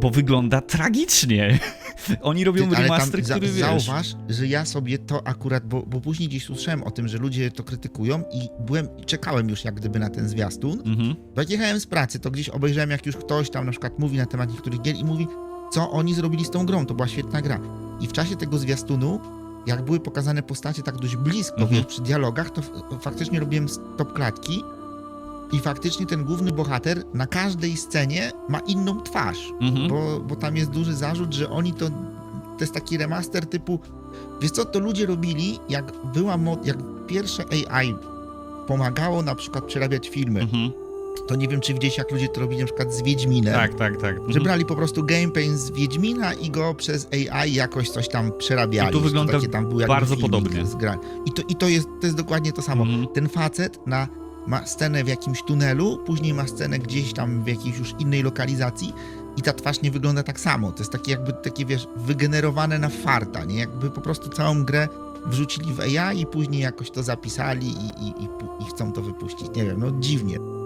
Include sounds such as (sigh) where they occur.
bo wygląda tragicznie. (laughs) Oni robią Ty, ale remaster, tam za, który wiesz... zauważ, że ja sobie to akurat, bo, bo później gdzieś usłyszałem o tym, że ludzie to krytykują i byłem, czekałem już jak gdyby na ten zwiastun. Mhm. Jak jechałem z pracy, to gdzieś obejrzałem, jak już ktoś tam na przykład mówi na temat niektórych gier i mówi, co oni zrobili z tą grą, to była świetna gra. I w czasie tego zwiastunu, jak były pokazane postacie tak dość blisko, Mhm. wiesz, przy dialogach, to faktycznie robiłem stop klatki i faktycznie ten główny bohater na każdej scenie ma inną twarz, Mhm. bo, bo tam jest duży zarzut, że oni to, to jest taki remaster typu, wiesz co, to ludzie robili, jak była mod, jak pierwsze AI pomagało na przykład przerabiać filmy, Mhm. to nie wiem, czy widzieliście, jak ludzie to robili na przykład z Wiedźminem. Tak, tak, tak. Że Mhm. brali po prostu gameplay z Wiedźmina i go przez AI jakoś coś tam przerabiali. I tu że wygląda takie tam był jakby bardzo podobnie. I, to, I to jest, to jest dokładnie to samo. Mhm. Ten facet na, ma scenę w jakimś tunelu, później ma scenę gdzieś tam w jakiejś już innej lokalizacji i ta twarz nie wygląda tak samo. To jest takie jakby takie, wiesz, wygenerowane na farta, nie? Jakby po prostu całą grę wrzucili w AI i później jakoś to zapisali i, i, i, i chcą to wypuścić. Nie wiem, no dziwnie.